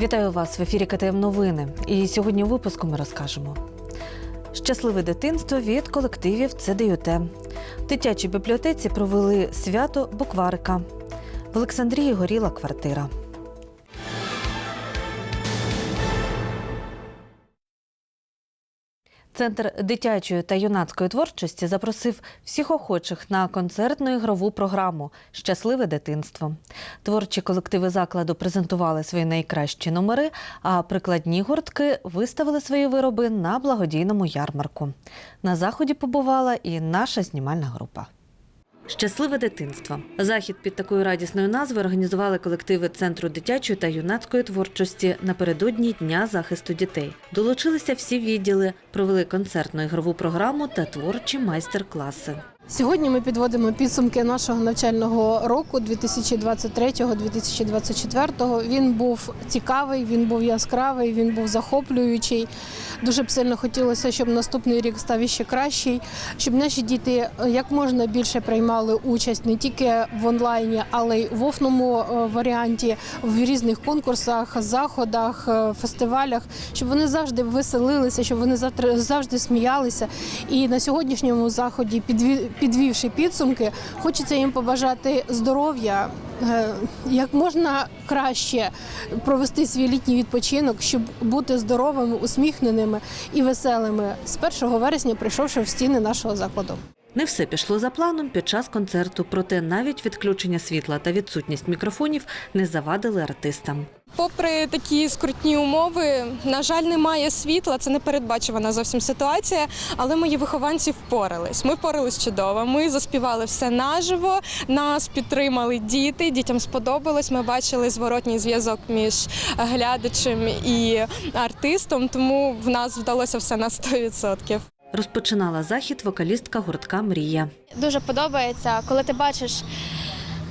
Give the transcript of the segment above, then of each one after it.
Вітаю вас в ефірі КТМ Новини. І сьогодні у випуску ми розкажемо. Щасливе дитинство від колективів ЦДЮТ. В дитячій бібліотеці провели свято букварика. В Олександрії горіла квартира. Центр дитячої та юнацької творчості запросив всіх охочих на концертну ігрову програму Щасливе дитинство. Творчі колективи закладу презентували свої найкращі номери, а прикладні гуртки виставили свої вироби на благодійному ярмарку. На заході побувала і наша знімальна група. Щасливе дитинство. Захід під такою радісною назвою організували колективи Центру дитячої та юнацької творчості напередодні Дня захисту дітей. Долучилися всі відділи, провели концертну ігрову програму та творчі майстер-класи. Сьогодні ми підводимо підсумки нашого навчального року 2023-2024. Він був цікавий, він був яскравий, він був захоплюючий. Дуже б сильно хотілося, щоб наступний рік став іще кращий, щоб наші діти як можна більше приймали участь не тільки в онлайні, але й в офному е, варіанті, в різних конкурсах, заходах, е, фестивалях, щоб вони завжди веселилися, щоб вони завжди сміялися. І на сьогоднішньому заході, підві- підвівши підсумки, хочеться їм побажати здоров'я, е, як можна краще провести свій літній відпочинок, щоб бути здоровими, усміхненими і веселими з 1 вересня, прийшовши в стіни нашого закладу. Не все пішло за планом під час концерту, проте навіть відключення світла та відсутність мікрофонів не завадили артистам. Попри такі скрутні умови, на жаль, немає світла. Це непередбачувана зовсім ситуація. Але мої вихованці впорались. Ми впорались чудово. Ми заспівали все наживо. Нас підтримали діти. Дітям сподобалось. Ми бачили зворотній зв'язок між глядачем і артистом. Тому в нас вдалося все на 100%. Розпочинала захід вокалістка гуртка Мрія. Дуже подобається, коли ти бачиш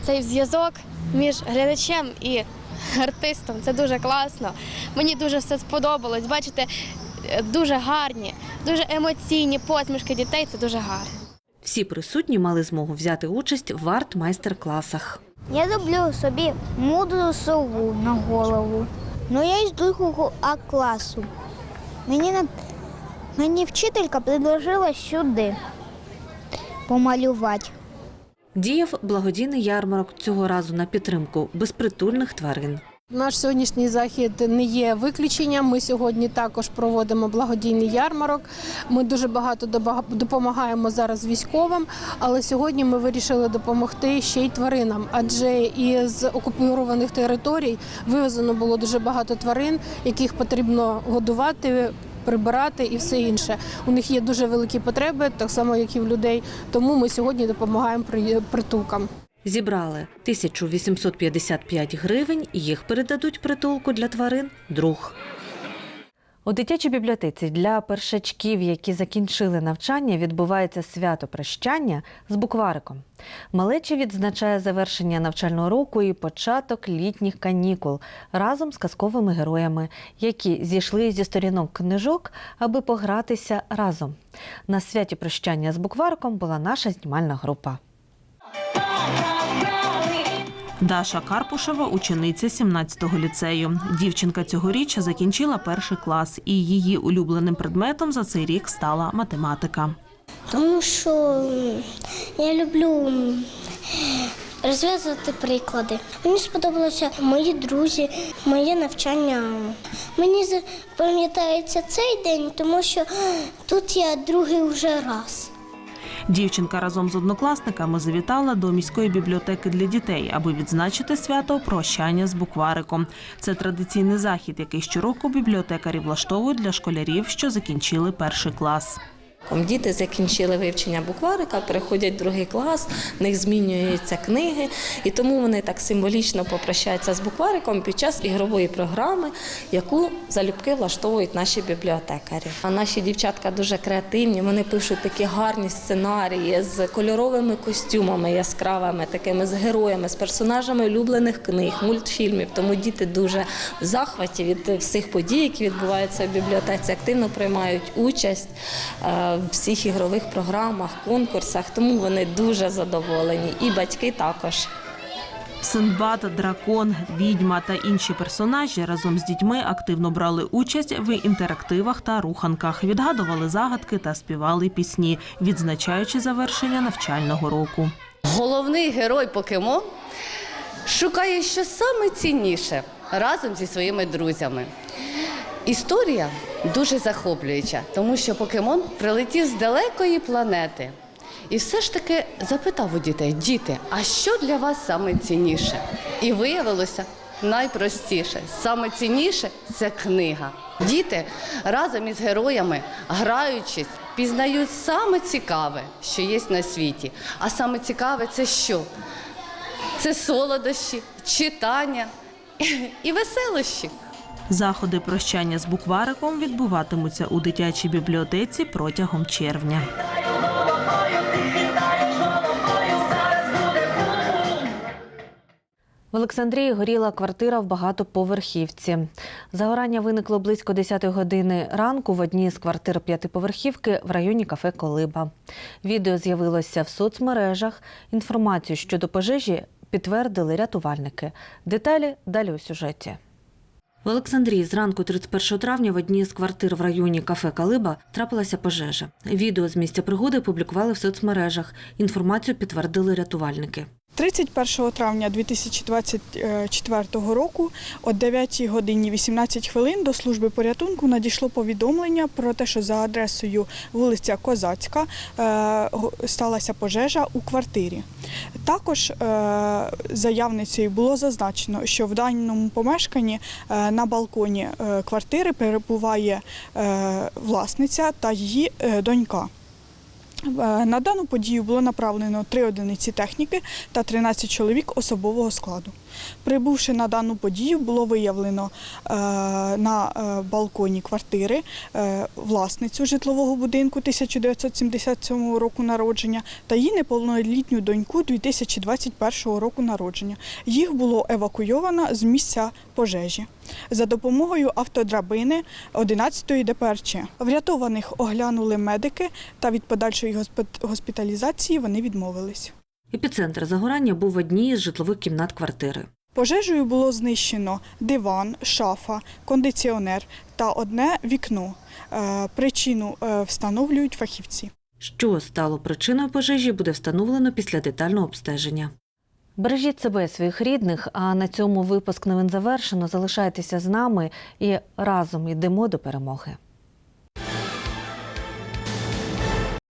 цей зв'язок між глядачем і артистом. Це дуже класно. Мені дуже все сподобалось. Бачите, дуже гарні, дуже емоційні посмішки дітей. Це дуже гарно. Всі присутні мали змогу взяти участь в арт-майстер-класах. Я зроблю собі мудру сову на голову. Ну я із другого А класу. Мені, на- мені вчителька предложила сюди помалювати. Діяв благодійний ярмарок цього разу на підтримку безпритульних тварин. Наш сьогоднішній захід не є виключенням. Ми сьогодні також проводимо благодійний ярмарок. Ми дуже багато допомагаємо зараз військовим, але сьогодні ми вирішили допомогти ще й тваринам, адже із окупованих територій вивезено було дуже багато тварин, яких потрібно годувати. Прибирати і все інше. У них є дуже великі потреби, так само як і в людей. Тому ми сьогодні допомагаємо притулкам. Зібрали 1855 гривень, їх передадуть притулку для тварин друг. У дитячій бібліотеці для першачків, які закінчили навчання, відбувається свято прощання з буквариком. Малеча відзначає завершення навчального року і початок літніх канікул разом з казковими героями, які зійшли зі сторінок книжок, аби погратися разом. На святі прощання з буквариком була наша знімальна група. Даша Карпушева учениця 17-го ліцею. Дівчинка цьогоріч закінчила перший клас, і її улюбленим предметом за цей рік стала математика. Тому що я люблю розв'язувати приклади. Мені сподобалося мої друзі, моє навчання. Мені запам'ятається цей день, тому що тут я другий вже раз. Дівчинка разом з однокласниками завітала до міської бібліотеки для дітей, аби відзначити свято прощання з буквариком. Це традиційний захід, який щороку бібліотекарі влаштовують для школярів, що закінчили перший клас. Діти закінчили вивчення букварика, переходять в другий клас, в них змінюються книги, і тому вони так символічно попрощаються з буквариком під час ігрової програми, яку залюбки влаштовують наші бібліотекарі. А наші дівчатка дуже креативні. Вони пишуть такі гарні сценарії з кольоровими костюмами яскравими, такими з героями, з персонажами улюблених книг, мультфільмів. Тому діти дуже в захваті від всіх подій, які відбуваються в бібліотеці, активно приймають участь. В всіх ігрових програмах, конкурсах, тому вони дуже задоволені. І батьки також. Синдбад, дракон, відьма та інші персонажі разом з дітьми активно брали участь в інтерактивах та руханках, відгадували загадки та співали пісні, відзначаючи завершення навчального року. Головний герой покемон шукає що саме цінніше разом зі своїми друзями. Історія дуже захоплююча, тому що покемон прилетів з далекої планети. І все ж таки запитав у дітей: діти, а що для вас саме цінніше? І виявилося найпростіше. Саме цінніше це книга. Діти разом із героями, граючись, пізнають саме цікаве, що є на світі. А саме цікаве це що? Це солодощі, читання і веселощі. Заходи прощання з буквариком відбуватимуться у дитячій бібліотеці протягом червня. В Олександрії горіла квартира в багатоповерхівці. Загорання виникло близько 10 години ранку в одній з квартир п'ятиповерхівки в районі кафе Колиба. Відео з'явилося в соцмережах. Інформацію щодо пожежі підтвердили рятувальники. Деталі далі у сюжеті. В Олександрії зранку 31 травня в одній з квартир в районі кафе Калиба трапилася пожежа. Відео з місця пригоди публікували в соцмережах. Інформацію підтвердили рятувальники. 31 травня 2024 року о 9 годині 18 хвилин до служби порятунку надійшло повідомлення про те, що за адресою вулиця Козацька е, сталася пожежа у квартирі. Також е, заявницею було зазначено, що в даному помешканні е, на балконі е, квартири перебуває е, власниця та її е, донька. Е, На дану подію було направлено три одиниці техніки та 13 чоловік особового складу. Прибувши на дану подію, було виявлено е, на е, балконі квартири е, власницю житлового будинку 1977 року народження та її неповнолітню доньку 2021 року народження. Їх було евакуйовано з місця пожежі за допомогою автодрабини 11-ї ДПРЧ. Врятованих оглянули медики та від подальшої госпіталізації вони відмовились. Епіцентр загорання був в одній із житлових кімнат квартири. Пожежею було знищено диван, шафа, кондиціонер та одне вікно. Е, Причину е, встановлюють фахівці. Що стало причиною пожежі, буде встановлено після детального обстеження. Бережіть себе, і своїх рідних. А на цьому випуск новин завершено. Залишайтеся з нами і разом йдемо до перемоги.